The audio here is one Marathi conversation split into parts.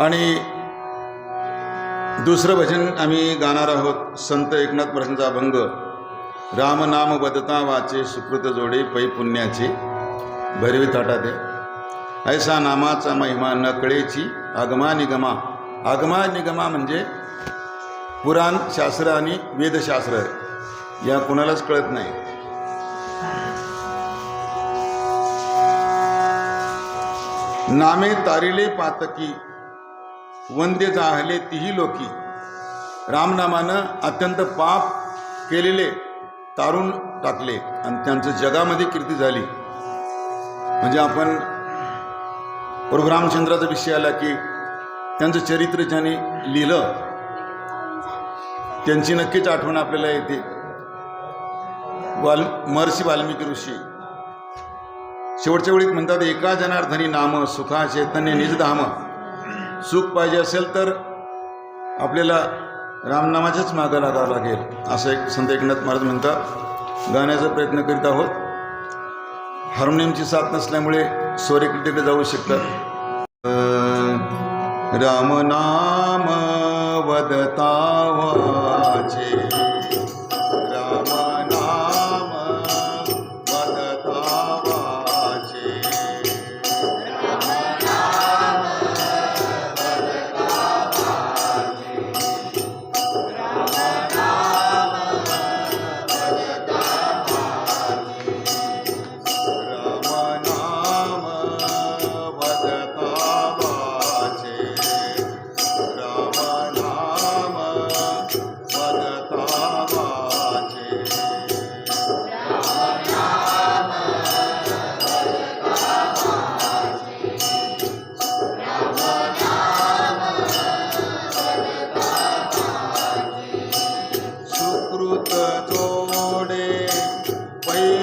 आणि दुसरं भजन आम्ही गाणार आहोत संत एकनाथ महाराजांचा अभंग. राम नाम बदता वाचे सुकृत जोडे पै पुण्याचे. भैरवी थाटाते ऐसा नामाचा महिमा न कळेची आगमा निगमा. आगमा निगमा म्हणजे पुराण शास्त्र आणि वेदशास्त्र या कुणालाच कळत नाही. नामे तारिले पातकी. वंदे जाहले तिही लोकी. रामनामानं अत्यंत पाप केलेले तारून टाकले आणि त्यांचं जगामध्ये कीर्ती झाली. म्हणजे आपण प्रभू रामचंद्राचा विषय आला की त्यांचं चरित्र ज्याने लिहिलं त्यांची नक्कीच आठवण आपल्याला येते. वाल महर्षी वाल्मिकी ऋषी शेवटच्या वेळीत म्हणतात एका जनार्धनी नाम सुखा चैतन्य निजधाम सुख पाहिजे असेल तर आपल्याला रामनामाच्याच मागं लागावं लागेल असं एक संत एकनाथ महाराज म्हणतात. गाण्याचा प्रयत्न करीत आहोत. हार्मोनियमची साथ नसल्यामुळे स्वरेकडे जाऊ शकतात. राम नाम वदता वाचे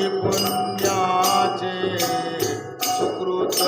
पुण्याचे सुकृत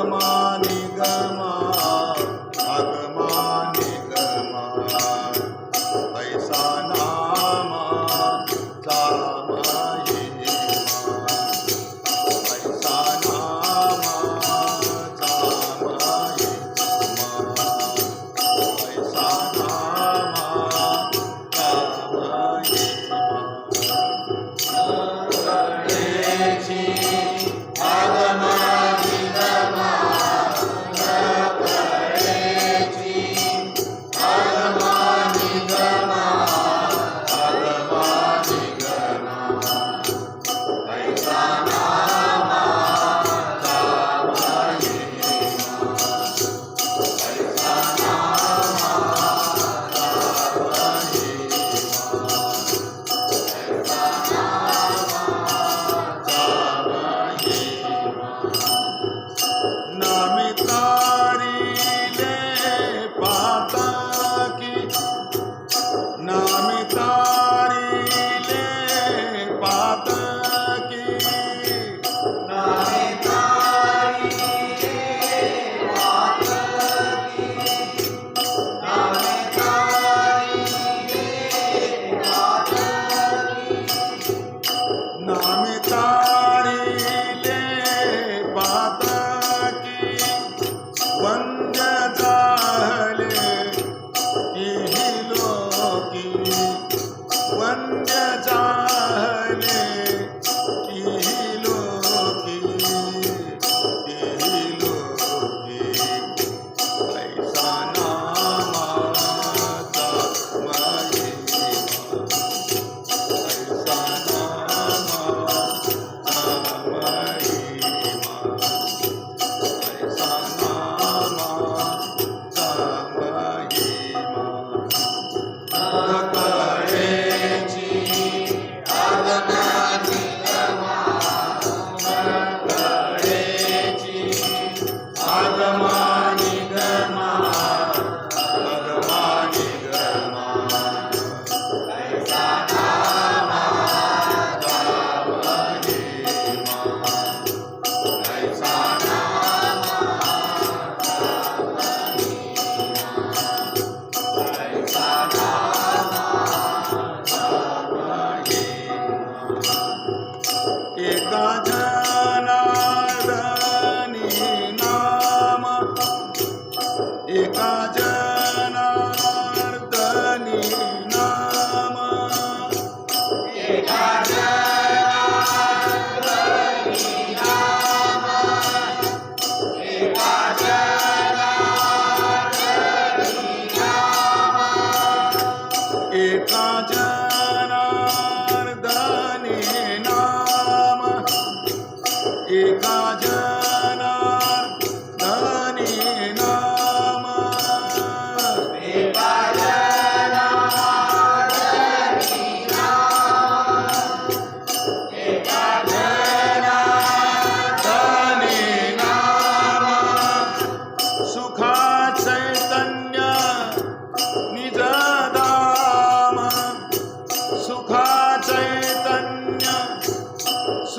আমার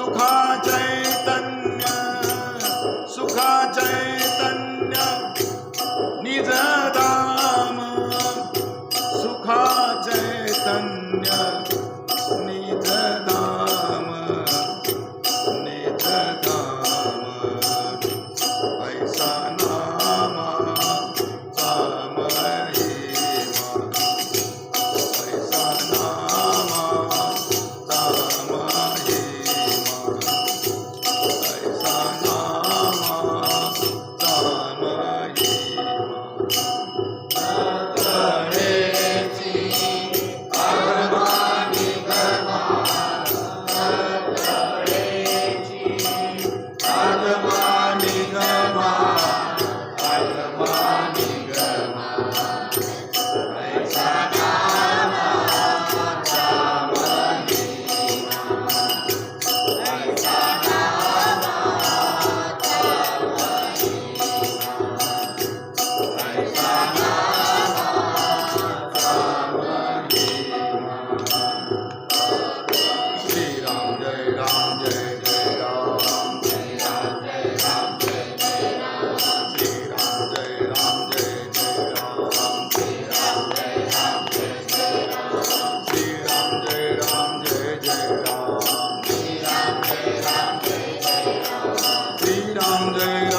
सुखा Sunday.